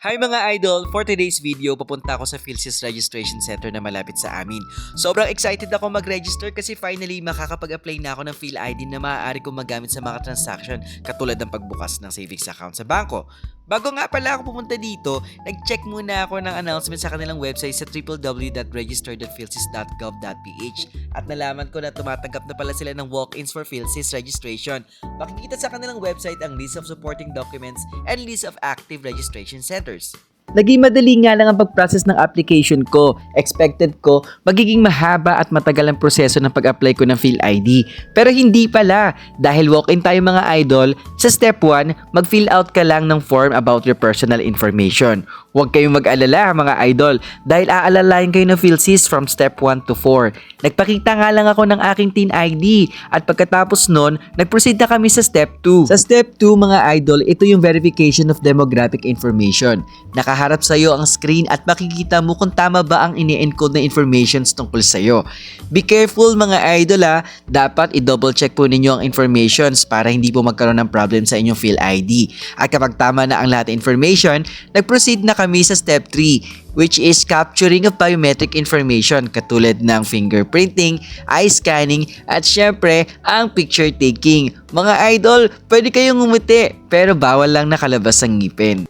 Hi mga idol! For today's video, papunta ako sa PhilSys Registration Center na malapit sa amin. Sobrang excited ako mag-register kasi finally makakapag-apply na ako ng PhilID na maaari kong magamit sa mga transaction katulad ng pagbukas ng savings account sa bangko. Bago nga pala ako pumunta dito, nag-check muna ako ng announcement sa kanilang website sa www.register.philsys.gov.ph at nalaman ko na tumatanggap na pala sila ng walk-ins for PhilSys registration. Makikita sa kanilang website ang list of supporting documents and list of active registration centers. Naging madali nga lang ang pag-process ng application ko. Expected ko, magiging mahaba at matagal ang proseso ng pag-apply ko ng PhilID. Pero hindi pala. Dahil walk-in tayo mga idol, sa step 1, mag-fill out ka lang ng form about your personal information. Huwag kayong mag-alala mga idol dahil aalalayan kayo ng PhilSys from step 1 to 4. Nagpakita nga lang ako ng aking TIN ID at pagkatapos nun, nag-proceed na kami sa step 2. Sa step 2 mga idol, ito yung verification of demographic information. Nakaharap sa iyo ang screen at makikita mo kung tama ba ang ini-encode na informations tungkol sa iyo. Be careful mga idol ha, dapat i-double check po ninyo ang informations para hindi po magkaroon ng problem sa inyong PhilID. At kapag tama na ang lahat ng information, nag-proceed na kami sa step 3 which is capturing of biometric information katulad ng fingerprinting, eye scanning, at syempre, ang picture taking. Mga idol, pwede kayong ngumiti pero bawal lang nakalabas ang ngipin.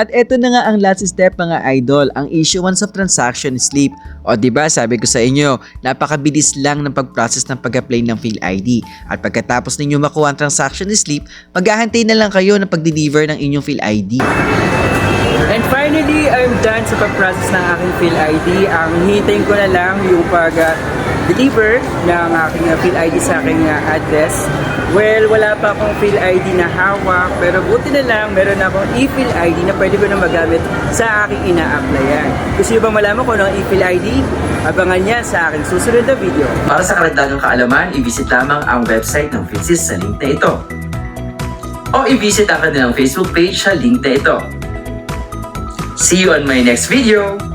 At eto na nga ang last step mga idol, ang issuance of transaction slip. O di ba sabi ko sa inyo, napakabilis lang ng pag-process ng pag-apply ng PhilID. At pagkatapos ninyo makuha ang transaction slip, maghahantay na lang kayo ng pag-deliver ng inyong PhilID. And finally, I'm done sa pag-process ng aking PhilID. Ang hintayin ko na lang yung pag-deliver ng aking uh, PhilID sa aking uh, address. Well, wala pa akong PhilID na hawak, pero buti na lang, meron na akong e-PhilID na pwede ko na magamit sa aking ina-applyan. Gusto nyo bang malaman ko ng e-PhilID? Abangan niya sa aking susunod na video. Para sa karagdagang kaalaman, i-visit lamang ang website ng PhilSys sa link na ito. O i-visit ang kanilang Facebook page sa link na ito. See you on my next video!